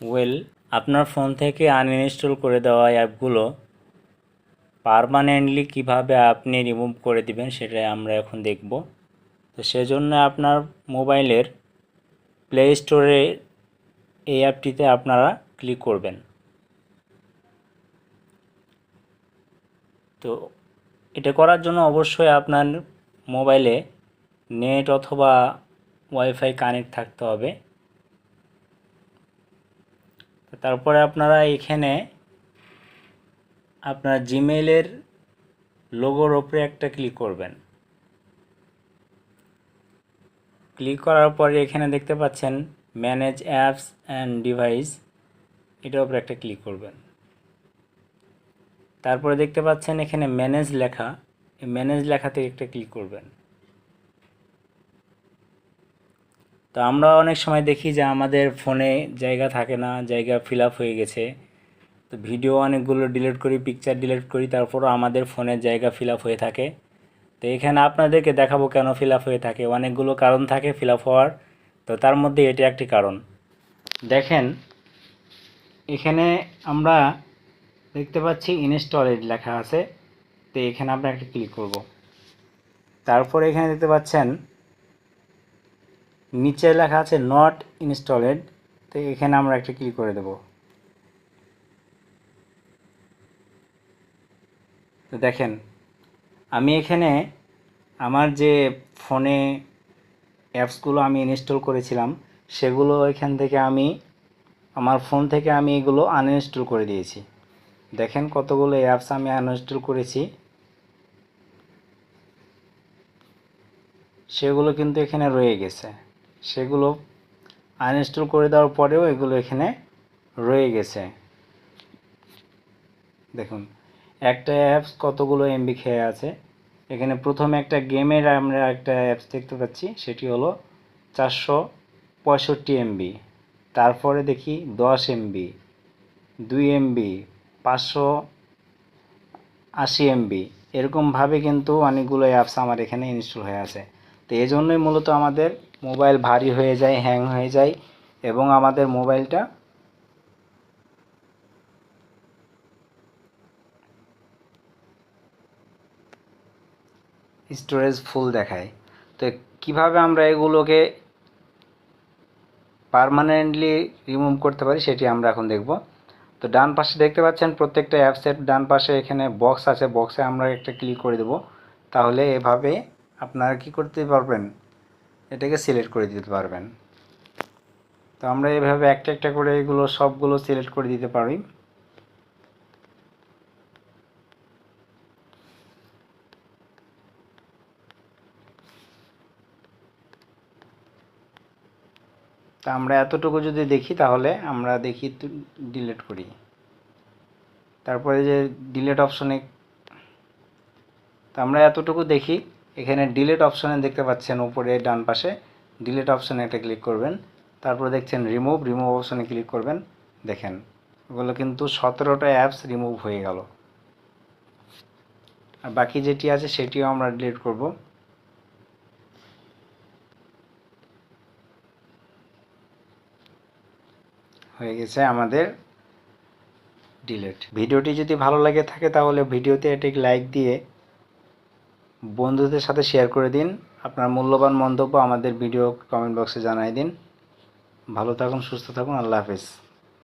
Well আপনার phone থেকে uninstall করে দেওয়া অ্যাপগুলো পারমানেন্টলি কীভাবে আপনি রিমুভ করে দিবেন সেটাই আমরা এখন দেখব। তো সেজন্য আপনার মোবাইলের প্লে স্টোরে এই অ্যাপটিতে আপনারা ক্লিক করবেন। তো এটা করার জন্য অবশ্যই আপনার মোবাইলে নেট অথবা ওয়াইফাই কানেক্ট থাকতে হবে। তারপরে আপনারা এখানে আপনার জিমেইলের লোগোর ওপরে একটা ক্লিক করবেন। ক্লিক করার পরে এখানে দেখতে পাচ্ছেন ম্যানেজ অ্যাপস অ্যান্ড ডিভাইস এটার উপরে একটা ক্লিক করবেন। তারপরে দেখতে পাচ্ছেন এখানে ম্যানেজ লেখা, এই ম্যানেজ লেখাতে একটা ক্লিক করবেন। তো আমরা অনেক সময় দেখি যে আমাদের ফোনে জায়গা থাকে না, জায়গা ফিল আপ হয়ে গেছে। তো ভিডিও অনেকগুলো ডিলিট করি, পিকচার ডিলিট করি, তারপরও আমাদের ফোনের জায়গা ফিল আপ হয়ে থাকে। তো এখানে আপনাদেরকে দেখাবো কেন ফিল আপ হয়ে থাকে। অনেকগুলো কারণ থাকে ফিল আপ হওয়ার, তো তার মধ্যে এটি একটি কারণ। দেখেন, এখানে আমরা দেখতে পাচ্ছি ইনস্টলেড লেখা আছে। তো এখানে আমরা একটা ক্লিক করব। তারপরে এখানে দেখতে পাচ্ছেন নিচে লেখা আছে নট ইনস্টলেড তো এখানে আমরা একটা ক্লিক করে দেব। তো দেখেন, আমি এখানে আমার যে ফোনে অ্যাপসগুলো আমি ইনস্টল করেছিলাম, সেগুলো এখান থেকে আমি, আমার ফোন থেকে আমি এগুলো আনইনস্টল করে দিয়েছি। দেখেন কতগুলো অ্যাপস আমি আনইনস্টল করেছি। সেগুলো কিন্তু এখানে রয়ে গেছে। সেগুলো আনইনস্টল করে দেওয়ার পরেও এগুলো এখানে রয়ে গেছে। দেখুন, একটা অ্যাপস কতগুলো এমবি খেয়ে আছে। এখানে প্রথমে একটা গেমের আমরা একটা অ্যাপস দেখতে পাচ্ছি, সেটি হলো চারশো পঁয়ষট্টি এমবি তারপরে দেখি দশ এমবি দুই এমবি পাঁচশো আশি এমবি এরকমভাবে কিন্তু অনেকগুলো অ্যাপস আমার এখানে ইনস্টল হয়ে আছে। তো এই জন্যই মূলত আমাদের মোবাইল ভারী হয়ে যায়, হ্যাং হয়ে যায় এবং আমাদের মোবাইলটা স্টোরেজ ফুল দেখায়। তো কীভাবে আমরা এগুলোকে পারমানেন্টলি রিমুভ করতে পারি সেটি আমরা এখন দেখব। তো ডান পাশে দেখতে পাচ্ছেন প্রত্যেকটা অ্যাপসের ডান পাশে এখানে বক্স আছে বক্সে আমরা একটা ক্লিক করে দেব। তাহলে এভাবে আপনারা কি করতে পারবেন? এটাকে সিলেক্ট করে দিতে পারবেন। তো আমরা এভাবে একটা একটা করে এগুলো সবগুলো সিলেক্ট করে দিতে পারি। তা আমরা এতটুকু যদি দেখি তাহলে আমরা দেখি ডিলেট করি। তারপরে যে ডিলেট অপশনে তা আমরা এতটুকু দেখি এখানে ডিলেট অপশনে দেখতে পাচ্ছেন উপরে, ডান পাশে। ডিলেট অপশনে একটা ক্লিক করবেন। তারপরে দেখছেন রিমুভ রিমুভ অপশানে ক্লিক করবেন। দেখেন ওগুলো কিন্তু সতেরোটা অ্যাপস রিমুভ হয়ে গেল। আর বাকি যেটি আছে সেটিও আমরা ডিলিট করব। হয়ে গেছে আমাদের ডিলেট ভিডিওটি যদি ভালো লাগে থাকে তাহলে ভিডিওতে এটি লাইক দিয়ে বন্ধুদের সাথে শেয়ার করে দিন। আপনার মূল্যবান মন্তব্য আমাদের ভিডিও কমেন্ট বক্সে জানাই দিন। ভালো থাকুন, সুস্থ থাকুন, আল্লাহ হাফিজ।